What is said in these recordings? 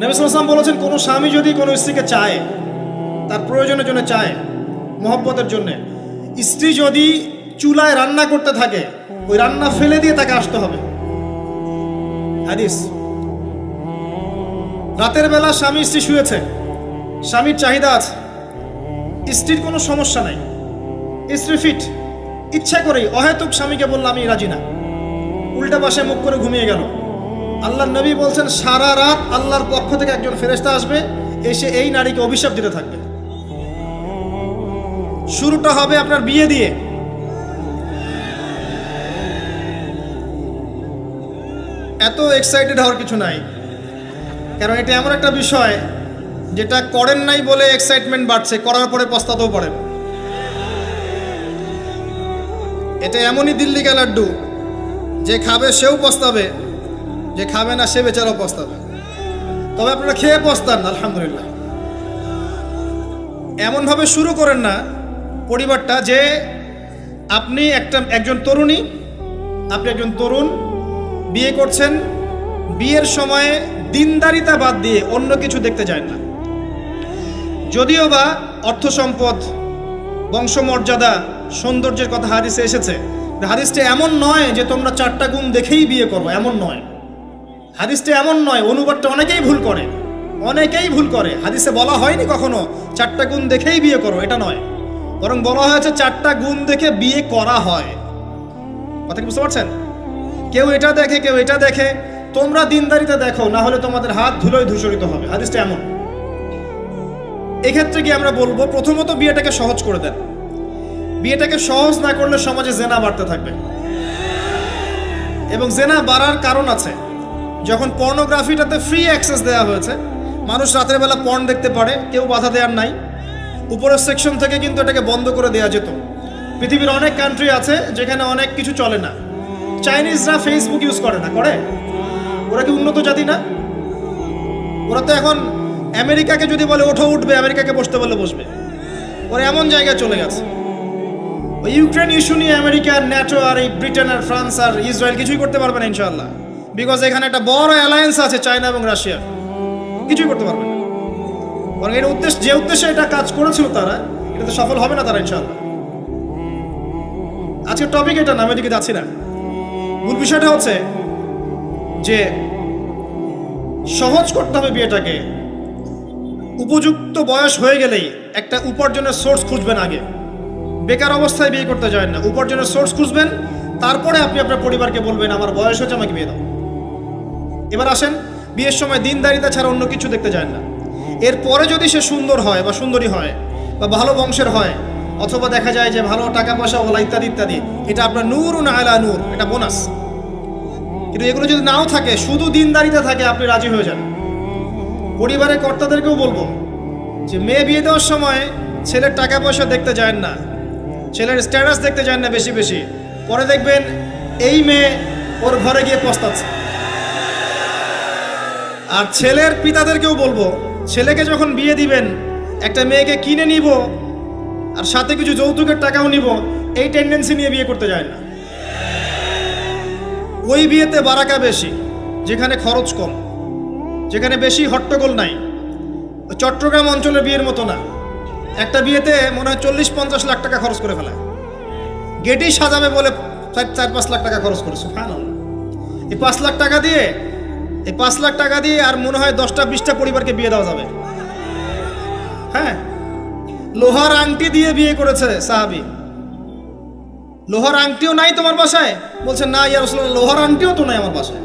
নবিসাম বলেছেন, কোনো স্বামী যদি কোনো স্ত্রীকে চায়, তার প্রয়োজনের জন্য চায়, মহব্বতের জন্য, স্ত্রী যদি চুলায় রান্না করতে থাকে, ওই রান্না ফেলে দিয়ে তাকে আসতে হবে। হাদিস। রাতের বেলা স্বামী স্ত্রী শুয়েছে, স্বামীর চাহিদা আছে, স্ত্রীর কোনো সমস্যা নাই, স্ত্রী ফিট, ইচ্ছা করেই, অহেতুক স্বামীকে বললাম, আমি রাজি না। উল্টা পাশে মুখ করে ঘুমিয়ে গেল। আল্লাহ নবী বলছেন, সারা রাত আল্লাহর পক্ষ থেকে একজন ফেরেস্তা আসবে, এসে এই নারীকে অভিশাপ দিতে থাকবে। শুরুটা হবে আপনার বিয়ে দিয়ে। এত এক্সাইটেড হওয়ার কিছু নাই। কারণ এটা এমন একটা বিষয়, যেটা করেন নাই বলে এক্সাইটমেন্ট বাড়ছে, করার পরে পস্তাতেও পারেন এটা এমনই দিল্লি লাড্ডু, যে খাবে সেও পস্তাবে। যে খাবে না, সে বেচারাও পস্তাবে। তবে আপনারা খেয়ে পস্তান, আলহামদুলিল্লাহ। এমনভাবে শুরু করেন না, পরিবারটা যে আপনি একটা, একজন তরুণী, আপনি একজন তরুণ, বিয়ে করছেন, বিয়ের সময়ে দিনদারিতা বাদ দিয়ে অন্য কিছু দেখতে যায় না। যদিও বা অর্থ সম্পদ, বংশমর্যাদা, সৌন্দর্যের কথা হাদিসে এসেছে, হাদিসটা এমন নয় যে তোমরা চারটা গুণ দেখেই বিয়ে করব, এমন নয়। হাদিসটা এমন নয়, অনুবাদটা অনেকেই ভুল করে। অনেকেই ভুল করে। হাদিসে বলা হয়নি কখনো, চারটা গুণ দেখেই বিয়ে করো, এটা নয়। বরং বলা হয়েছে চারটা গুণ দেখে বিয়ে করা হয়। কথা কি বুঝতে পারছেন? কেউ এটা দেখে, কেউ এটা দেখে। তোমরা দিনদারিতে দেখো, না হলে তোমাদের হাত ধুলোয় ধূসরিত হবে। হাদিসটা এমন। এক্ষেত্রে কি আমরা বলব, প্রথমত বিয়েটাকে সহজ করে দেন। বিয়েটাকে সহজ না করলে সমাজে জেনা বাড়তে থাকবে। এবং জেনা বাড়ার কারণ আছে। যখন পর্নোগ্রাফিটাতে ফ্রি অ্যাক্সেস দেওয়া হয়েছে, মানুষ রাতের বেলা পর্ন দেখতে পারে, কেউ বাধা দেওয়ার নাই। উপরের সেকশন থেকে কিন্তু এটাকে বন্ধ করে দেওয়া যেত। পৃথিবীর অনেক কান্ট্রি আছে যেখানে অনেক কিছু চলে না। চাইনিজরা ফেসবুক ইউজ করে না, করে? ওরা কি উন্নত জাতি না? ওরা তো এখন আমেরিকাকে যদি বলে, ওঠো, উঠবে, আমেরিকাকে বসতে বলে বসবে। ওরা এমন জায়গায় চলে গেছে। ইউক্রেন ইস্যু নিয়ে আমেরিকা ন্যাটো আর এই ব্রিটেন আর ফ্রান্স আর ইসরায়েল কিছুই করতে পারবে না, ইনশাআল্লাহ। বিকজ এখানে একটা বড় অ্যালায়েন্স আছে চায়না এবং রাশিয়া কিছুই করতে পারবে বরং এর উদ্দেশ্য, যে উদ্দেশ্যে এটা কাজ করেছিল তারা এটাতে সফল হবে না তারা ইনশাআল্লাহ। আজকের টপিক এটা না, আমি যাচ্ছি না। মূল বিষয়টা হচ্ছে যে সহজ করতে হবে বিয়েটাকে। উপযুক্ত বয়স হয়ে গেলেই একটা উপার্জনের সোর্স খুঁজবেন আগে। বেকার অবস্থায় বিয়ে করতে যায় না। উপার্জনের সোর্স খুঁজবেন, তারপরে আপনি আপনার পরিবারকে বলবেন, আমার বয়স হচ্ছে আমাকে বিয়ে দাও। এবার আসেন, বিয়ের সময় দিনদারিতা ছাড়া অন্য কিছু দেখতে যায় না। এরপরে যদি সে সুন্দর হয় বা সুন্দরী হয় বা ভালো বংশের হয়, অথবা দেখা যায় যে ভালো টাকা পয়সা ওলা ইত্যাদি ইত্যাদি, এটা আপনার নূর আলা নূর, এটা বোনাস। কিন্তু এগুলো যদি নাও থাকে, শুধু দিনদারিতে থাকে, আপনি রাজি হয়ে যান। পরিবারের কর্তাদেরকেও বলব যে মেয়ে বিয়ে দেওয়ার সময় ছেলের টাকা পয়সা দেখতে যায় না, ছেলের স্ট্যাটাস দেখতে যায় না বেশি বেশি। পরে দেখবেন এই মেয়ে ওর ঘরে গিয়ে পস্তাচ্ছে। আর ছেলের পিতাদেরকেও বলব, ছেলেকে যখন বিয়ে দিবেন, একটা মেয়েকে কিনে নিব, আর সাথে কিছু যৌতুকের টাকাও নিব, এই টেন্ডেন্সি নিয়ে বিয়ে করতে যায় না। ওই বিয়েতে বারাকা বেশি, যেখানে খরচ কম, যেখানে বেশি হট্টগোল নাই। চট্টগ্রাম অঞ্চলের বিয়ের মতো না। একটা বিয়েতে মনে হয় চল্লিশ পঞ্চাশ লাখ টাকা খরচ করে ফেলায়। গেটেই সাজাবে বলে চার চার, পাঁচ লাখ টাকা খরচ করেছে। ফাইনাল। এই পাঁচ লাখ টাকা দিয়ে এই পাঁচ লাখ টাকা দিয়ে আর মনে হয় দশটা, বিশটা পরিবারকে বিয়ে দেওয়া যাবে। হ্যাঁ? লোহার আংটি দিয়ে বিয়ে করেছে সাহাবি। লোহার আংটিও নাই তোমার বাসায়? বলছে, না ইয়া রসুল্লাহ লোহার আংটিও তো নাই আমার বাসায়।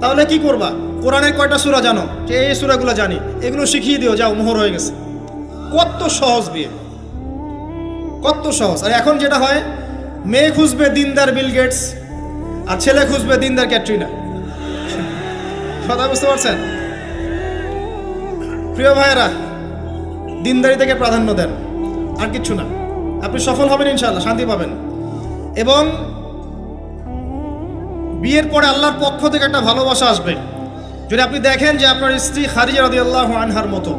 তাহলে কি করবা? কোরআনের কয়টা সুরা জানো? যে এই সুরাগুলো জানি। এগুলো শিখিয়ে দিও, যাও, মোহর হয়ে গেছে। কত সহজ বিয়ে। কত সহজ। আর এখন যেটা হয়, মেয়ে খুঁজবে দিনদার বিল গেটস, আর ছেলে খুঁজবে দিনদার ক্যাটরিনা। কথা বুঝতে পারছেন? প্রিয় ভাইয়েরা, দিনদারি থেকে প্রাধান্য দেন। আর কিচ্ছু না। আপনি সফল হবেন ইনশাআল্লাহ, শান্তি পাবেন। এবং বিয়ের পরে আল্লাহর পক্ষ থেকে একটা ভালোবাসা আসবে। যদি আপনি দেখেন যে আপনার স্ত্রী খারিজা রদি আল্লাহ আনহার মতো,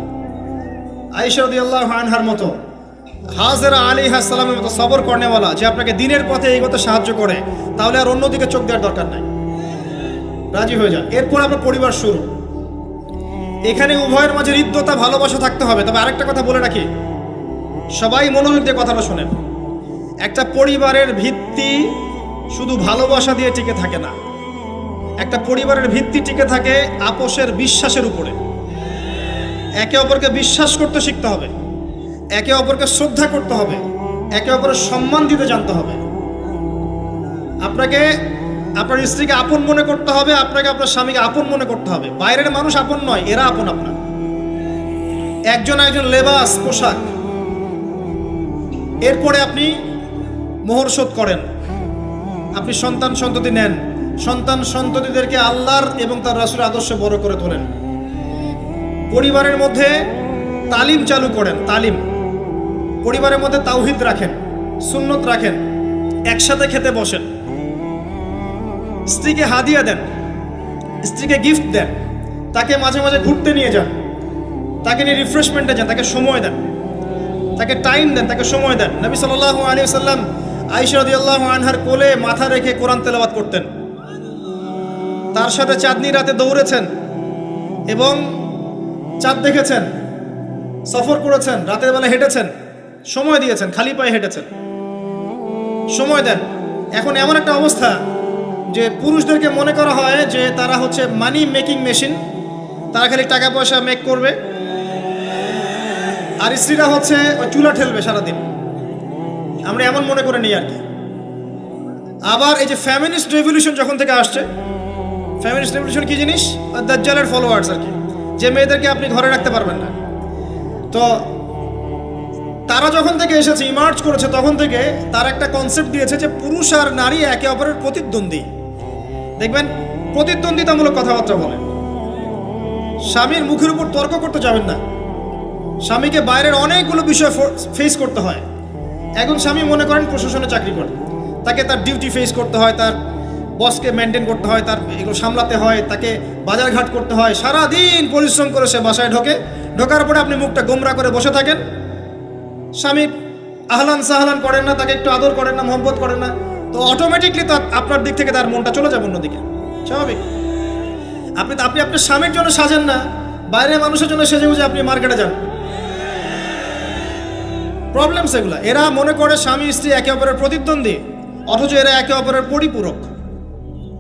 আয়েশা রদি আল্লাহ আনহার মতো, হাজরা আলী হাসালামের মতো সবর কর্নেওয়ালা, যে আপনাকে দিনের পথে এগোতে সাহায্য করে, তাহলে আর অন্যদিকে চোখ দেওয়ার দরকার নাই। রাজি হয়ে যান। এরপর আপনার পরিবার শুরু। এখানে উভয়ের মাঝে হৃদ্যতা, ভালোবাসা থাকতে হবে। তবে আরেকটা কথা বলে রাখি। সবাই মনোযোগ দিয়ে কথাটা শোনেন। একটা পরিবারের ভিত্তি শুধু ভালোবাসা দিয়ে টিকে থাকে না। একটা পরিবারের ভিত্তি টিকে থাকে আপোষের বিশ্বাসের উপরে। একে অপরকে বিশ্বাস করতে শিখতে হবে। একে অপরকে শ্রদ্ধা করতে হবে। একে অপরের সম্মান দিতে জানতে হবে। আপনাকে আপনার স্ত্রীকে আপন মনে করতে হবে, আপনাকে আপনার স্বামীকে আপন মনে করতে হবে। বাইরের মানুষ আপন নয়, এরা আপন আপনার। একজন একজন লেবাস, পোশাক। এরপরে আপনি মোহর শোধ করেন। আপনি সন্তান সন্ততি নেন। সন্তান সন্ততিদেরকে আল্লাহর এবং তার রাসুলের আদর্শে বড় করে তোলেন। পরিবারের মধ্যে তালিম চালু করেন, তালিম। পরিবারের মধ্যে তাওহিদ রাখেন, সুন্নত রাখেন, একসাথে খেতে বসেন। স্ত্রীকে হাদিয়া দেন, স্ত্রীকে গিফট দেন, তাকে মাঝে মাঝে ঘুরতে নিয়ে যান, তাকে নিয়ে রিফ্রেশমেন্টে যান, তাকে সময় দেন, তাকে টাইম দেন, তাকে সময় দেন। নবী সাল্লাহ আলী সাল্লাম আইসরাদিয়াল্লাহ আনহার কোলে মাথা রেখে কোরআন তেলাবাত করতেন। তার সাথে চাঁদনি রাতে দৌড়েছেন এবং চাঁদ দেখেছেন, সফর করেছেন, রাতের বেলা হেঁটেছেন, সময় দিয়েছেন, খালি পায়ে হেঁটেছেন। সময় দেন। এখন এমন একটা অবস্থা যে পুরুষদেরকে মনে করা হয় যে তারা হচ্ছে মানি মেকিং মেশিন তারা খালি টাকা পয়সা মেক করবে। আর স্ত্রীরা হচ্ছে চুলা ঠেলবে সারাদিন। আমরা এমন মনে করে নিই আর কি। আবার এই যে ফ্যামিনিস্ট রেভলিউশন যখন থেকে আসছে ফ্যামিলিস্ট রেভলিউশন কি জিনিস? দাজ্জালের ফলোয়ার্স আর কি। যে মেয়েদেরকে আপনি ঘরে রাখতে পারবেন না। তো তারা যখন থেকে এসেছে ইমার্জ করেছে, তখন থেকে তার একটা কনসেপ্ট দিয়েছে যে পুরুষ আর নারী একে অপরের প্রতিদ্বন্দ্বী। দেখবেন, প্রতিদ্বন্দ্বিতামূলক কথাবার্তা বলে। স্বামীর মুখের উপর তর্ক করতে যাবেন না। স্বামীকে বাইরের অনেকগুলো বিষয় ফেস করতে হয়। এখন স্বামী মনে করেন প্রশাসনে চাকরি করে। তাকে তার ডিউটি ফেস করতে হয়, তার বসকে মেনটেন করতে হয়, তার এগুলো সামলাতে হয়, তাকে বাজারঘাট করতে হয়। সারা দিন পরিশ্রম করে সে বাসায় ঢোকে। ঢোকার পরে আপনি মুখটা গোমরা করে বসে থাকেন। স্বামী আহলান সাহলান করেন না, তাকে একটু আদর করেন না, মহব্বত করেন না। তো অটোমেটিকলি তো আপনার দিক থেকে তার মনটা চলে যাবে অন্যদিকে। স্বাভাবিক। আপনি আপনি আপনার স্বামীর জন্য সাজেন না। বাইরের মানুষের জন্য সেজে বুঝে আপনি মার্কেটে যান। প্রবলেম সেগুলো এরা মনে করে স্বামী, স্ত্রী একে অপরের প্রতিদ্বন্দ্বী, অথচ এরা একে অপরের পরিপূরক।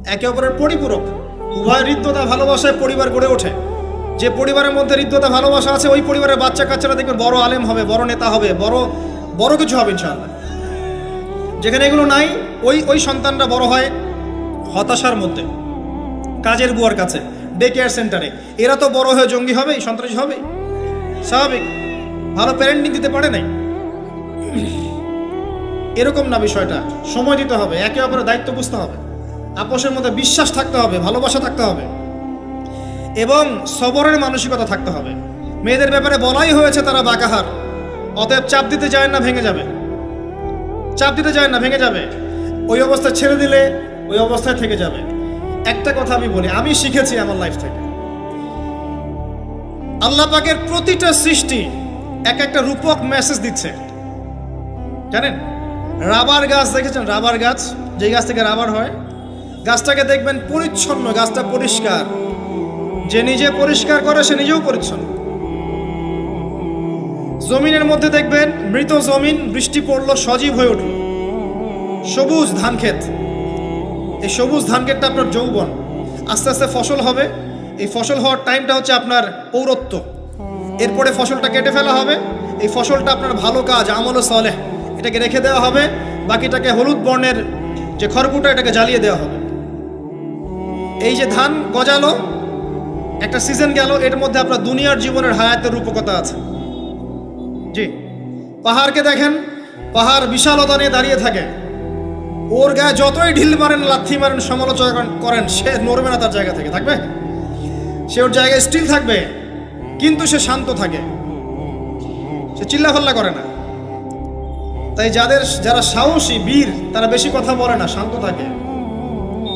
একে অপরের পরিপূরক। উভয় হৃদ্যতা, ভালোবাসায় পরিবার গড়ে ওঠে। যে পরিবারের মধ্যে হৃদ্যতা, ভালোবাসা আছে, ওই পরিবারের বাচ্চা কাচ্চারা দেখবেন বড় আলেম হবে, বড় নেতা হবে, বড় বড় কিছু হবে ইনশাআল্লাহ। যেখানে এগুলো নাই, ওই ওই সন্তানরা বড় হয় হতাশার মধ্যে, কাজের বুয়ার কাছে ডে কেয়ার সেন্টারে এরা তো বড় হয়ে জঙ্গি হবেই, সন্ত্রাসী হবেই। স্বাভাবিক। ভালো প্যারেন্টিং দিতে পারে নাই। এরকম না বিষয়টা। সময় দিতে হবে, একে অপরের দায়িত্ব বুঝতে হবে। আপোষের মধ্যে বিশ্বাস থাকতে হবে, ভালোবাসা থাকতে হবে। এবং সবরের মানসিকতা থাকতে হবে। মেয়েদের ব্যাপারে বলাই হয়েছে তারা বাকাহার। অতএব চাপ দিতে যায় না, ভেঙে যাবে। চাপ দিতে যায় না, ভেঙে যাবে। ওই অবস্থা ছেড়ে দিলে ওই অবস্থায় থেকে যাবে। একটা কথা আমি বলি, আমি শিখেছি আমার লাইফ থেকে। আল্লাহ পাকের প্রতিটা সৃষ্টি এক একটা রূপক মেসেজ দিচ্ছে। জানেন? রাবার গাছ, দেখেছেন রাবার গাছ? যেই গাছ থেকে রাবার হয়, গাছটাকে দেখবেন পরিচ্ছন্ন, গাছটা পরিষ্কার। যে নিজে পরিষ্কার করে, সে নিজেও পরিচ্ছন্ন। জমিনের মধ্যে দেখবেন মৃত জমিন, বৃষ্টি পড়ল, সজীব হয়ে উঠল। সবুজ ধান ক্ষেত। এই সবুজ ধান ক্ষেতটা আপনার যৌবন। আস্তে আস্তে ফসল হবে। এই ফসল হওয়ার টাইমটা হচ্ছে আপনার পৌরত্ব। এরপরে ফসলটা কেটে ফেলা হবে। এই ফসলটা আপনার ভালো কাজ, আমল সলে এটাকে রেখে দেওয়া হবে। বাকিটাকে হলুদ বর্ণের যে খড়কুটা এটাকে জ্বালিয়ে দেওয়া হবে। এই যে ধান গজালো, একটা সিজন গেল। এর মধ্যে আপনার দুনিয়ার জীবনের হায়াতের রূপকতা আছে। পাহাড়কে দেখেন, পাহাড় বিশালতা নিয়ে দাঁড়িয়ে থাকে। ওর গায়ে যতই ঢিল মারেন, লাথি মারেন, সমালোচনা করেন সে নড়বে না তার জায়গা থেকে, থাকবে? সে ওর জায়গায় স্টিল থাকবে, কিন্তু সে শান্ত থাকে। সে চিল্লাফাল্লা করে না। তাই যাদের, যারা সাহসী, বীর, তারা বেশি কথা বলে না, শান্ত থাকে।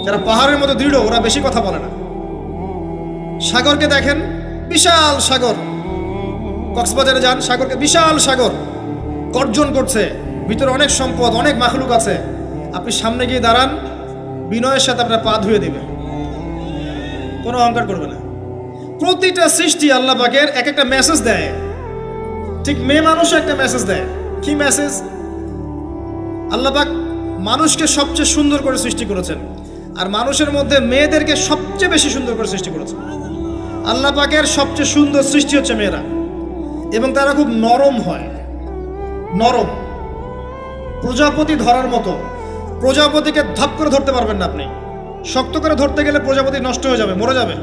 যারা পাহাড়ের মতো দৃঢ়, ওরা বেশি কথা বলে না। সাগরকে দেখেন, বিশাল সাগর। কক্সবাজারে যান, সাগরকে বিশাল সাগর। গর্জন করছে। ভিতরে অনেক সম্পদ, অনেক মাখলুক আছে। আপনি সামনে গিয়ে দাঁড়ান, বিনয়ের সাথে আপনার পা ধুয়ে দিবে কোনো অহংকার করবে না। প্রতিটা সৃষ্টি আল্লাহ পাকের এক একটা মেসেজ দেয়। ঠিক মেয়ে মানুষও একটা মেসেজ দেয়। কি মেসেজ আল্লাহ পাক মানুষকে সবচেয়ে সুন্দর করে সৃষ্টি করেছেন। আর মানুষের মধ্যে মেয়েদেরকে সবচেয়ে বেশি সুন্দর করে সৃষ্টি করেছেন। আল্লাহ পাকের সবচেয়ে সুন্দর সৃষ্টি হচ্ছে মেয়েরা। এবং তারা খুব নরম হয়। নরম। প্রজাপতি ধরার মতো। প্রজাপতিকে ধাপ করে ধরতে পারবেন না আপনি। শক্ত করে ধরতে গেলে প্রজাপতি নষ্ট হয়ে যাবে, মরে যাবে।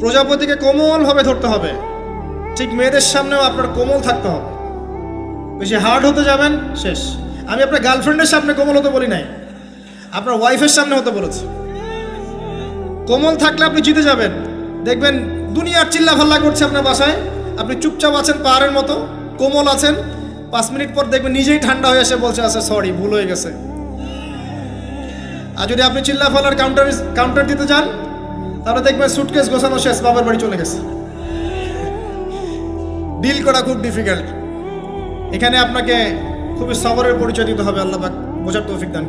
প্রজাপতিকে কোমলভাবে ধরতে হবে। ঠিক মেয়েদের সামনেও আপনার কোমল থাকতে হবে। বেশি হার্ড হতে যাবেন, শেষ। আমি আপনার গার্লফ্রেন্ডের সামনে কোমল হতে বলি নাই। আপনার ওয়াইফের সামনে হতে বলেছি। কোমল থাকলে আপনি জিতে যাবেন। দেখবেন দুনিয়ার চিল্লা ভাল্লা করছে আপনার বাসায়। আপনি চুপচাপ আছেন পাহাড়ের মতো। কোমল আছেন? পাঁচ মিনিট পর দেখবেন নিজেই ঠান্ডা হয়ে এসে বলছে আচ্ছা সরি ভুল হয়ে গেছে। আর যদি আপনি চিল্লা ফাল্লার কাউন্টার কাউন্টার দিতে যান, তাহলে দেখবেন সুটকেস গোছানো শেষ, বাবার বাড়ি চলে গেছে। ডিল করা খুব ডিফিকাল্ট এখানে আপনাকে খুবই সবরের পরিচয় দিতে হবে, আল্লাহ বোঝার তৌফিক দান।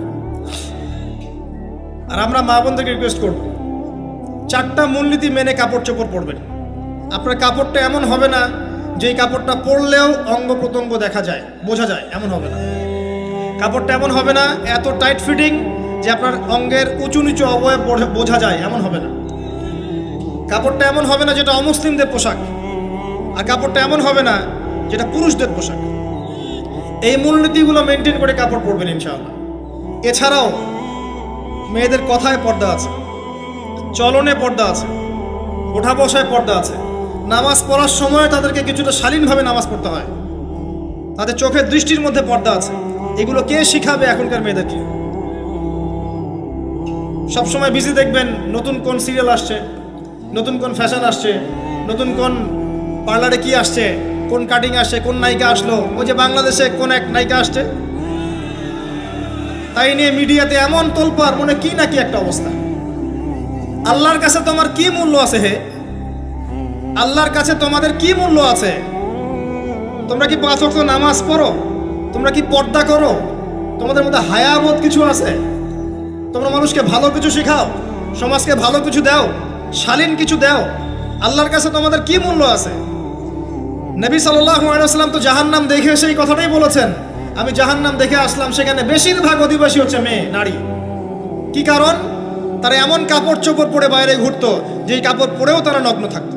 আর আমরা মা বোনদেরকে রিকোয়েস্ট করব, চারটা মূলনীতি মেনে কাপড় চোপড় পরবেন। আপনার কাপড়টা এমন হবে না যে কাপড়টা পরলেও অঙ্গ প্রত্যঙ্গ দেখা যায়, বোঝা যায়, এমন হবে না। কাপড়টা এমন হবে না, এত টাইট ফিটিং যে আপনার অঙ্গের উঁচু নিচু অবয়ব বোঝা- যায়, এমন হবে না। কাপড়টা এমন হবে না যেটা অমুসলিমদের পোশাক, আর কাপড়টা এমন হবে না যেটা পুরুষদের পোশাক। এই মূলনীতিগুলো মেনটেন করে কাপড় পরবেন ইনশাআল্লাহ। এছাড়াও মেয়েদের কথায় পর্দা আছে, চলনে পর্দা আছে ওঠা বসায় পর্দা আছে। নামাজ পড়ার সময় তাদেরকে কিছুটা শালীনভাবে নামাজ পড়তে হয়। তাদের চোখের দৃষ্টির মধ্যে পর্দা আছে। এগুলো কে শিখাবে এখনকার মেয়েদেরকে? সবসময় বিজি দেখবেন, নতুন কোন সিরিয়াল আসছে, নতুন কোন ফ্যাশন আসছে, নতুন কোন পার্লারে কি আসছে, কোন কাটিং আসছে, কোন নায়িকা আসলো, ওই যে বাংলাদেশে কোন এক নায়িকা আসছে। তাই নিয়ে মিডিয়াতে এমন তোলপার মনে কি নাকি একটা অবস্থা। আল্লাহর কাছে তোমার কি মূল্য আছে হে? আল্লাহর কাছে তোমাদের কি মূল্য আছে? তোমরা কি পাঁচ ওয়াক্ত নামাজ পড়ো? তোমরা কি পর্দা করো? তোমাদের মধ্যে হায়াবোধ কিছু আছে? তোমরা মানুষকে ভালো কিছু শেখাও, সমাজকে ভালো কিছু দাও, শালীন কিছু দাও। আল্লাহর কাছে তোমাদের কি মূল্য আছে? নবী সাল্লাম তো জাহান্নাম দেখে সেই কথাটাই বলেছেন। আমি জাহান্নাম দেখে আসলাম, সেখানে বেশিরভাগ অধিবাসী হচ্ছে মেয়ে, নারী। কি কারণ? তারা এমন কাপড় চোপড় পরে বাইরে ঘুরতো, যেই কাপড় পরেও তারা নগ্ন থাকতো।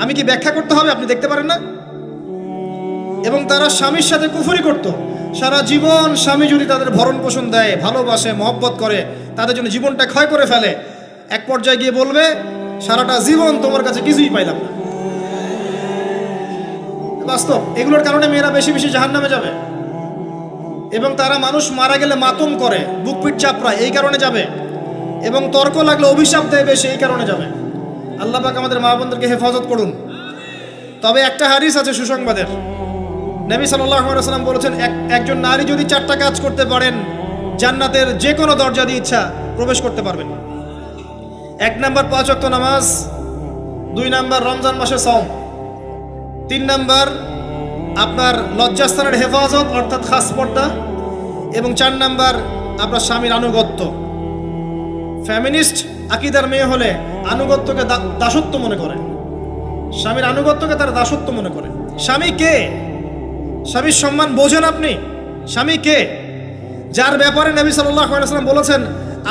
আমি কি ব্যাখ্যা করতে হবে? আপনি দেখতে পারেন না? এবং তারা স্বামীর সাথে কুফুরি করত। সারা জীবন স্বামী যদি তাদের ভরণ পোষণ দেয়, ভালোবাসে, মহব্বত করে, তাদের জন্য জীবনটা ক্ষয় করে ফেলে, এক পর্যায়ে গিয়ে বলবে, সারাটা জীবন তোমার কাছে কিছুই পাইলাম না। বাস্তব, এগুলোর কারণে মেয়েরা বেশি বেশি জাহান নামে যাবে। এবং তারা মানুষ মারা গেলে মাতম করে, বুক পিট চাপড়ায়, এই কারণে যাবে। এবং তর্ক লাগলে অভিশাপ দেয় বেশি, এই কারণে যাবে। আল্লাহ পাক আমাদের মা বোনদেরকে হেফাজত করুন। তবে একটা হারিস আছে সুসংবাদের। নবী সাল্লাম বলেছেন, এক- একজন নারী যদি চারটা কাজ করতে পারেন, জান্নাতের যে কোনো দরজা দিয়ে ইচ্ছা প্রবেশ করতে পারবেন। এক নাম্বার পাঁচ অক্ত নামাজ, দুই নাম্বার রমজান মাসে সম তিন নাম্বার আপনার লজ্জাস্থানের হেফাজত, অর্থাৎ খাস পর্দা, এবং চার নাম্বার আপনার স্বামীর আনুগত্য। ফ্যামিনিস্ট আকিদার মেয়ে হলে আনুগত্যকে দাসত্ব মনে করে। স্বামীর আনুগত্যকে তারা দাসত্ব মনে করে। স্বামী কে? স্বামীর সম্মান বোঝেন আপনি? স্বামী কে? যার ব্যাপারে নবী সাল্লাম বলেছেন,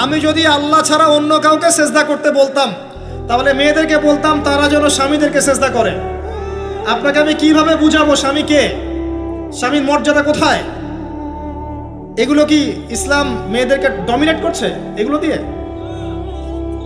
আমি যদি আল্লাহ ছাড়া অন্য কাউকে সেজদা করতে বলতাম, তাহলে মেয়েদেরকে বলতাম তারা যেন স্বামীদেরকে সেজদা করে। আপনাকে আমি কীভাবে বুঝাবো স্বামী কে? স্বামীর মর্যাদা কোথায়? এগুলো কি ইসলাম মেয়েদেরকে ডমিনেট করছে? এগুলো দিয়ে?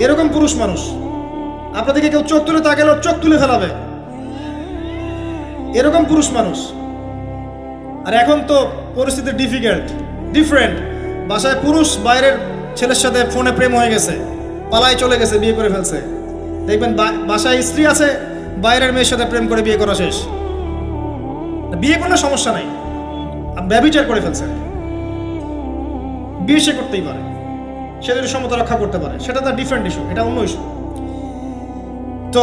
এরকম পুরুষ মানুষ। আপনাদেরকে কেউ চোখ তুলে তাকালে চোখ তুলে ফেলাবে। এরকম পুরুষ মানুষ। আর এখন তো পরিস্থিতি ডিফিকাল্ট ডিফারেন্ট বাসায় পুরুষ, বাইরের ছেলের সাথে ফোনে প্রেম হয়ে গেছে, পালায় চলে গেছে, বিয়ে করে ফেলছে। দেখবেন বাসায় স্ত্রী আছে, বাইরের মেয়ের সাথে প্রেম করে বিয়ে করা শেষ। বিয়ে করলে সমস্যা নাই। ব্যবিচার করে ফেলছে। বিয়ে সে করতেই পারে। সে যদি সমতা রক্ষা করতে পারে সেটা তার ডিফারেন্ট ইস্যু এটা অন্য ইস্যু তো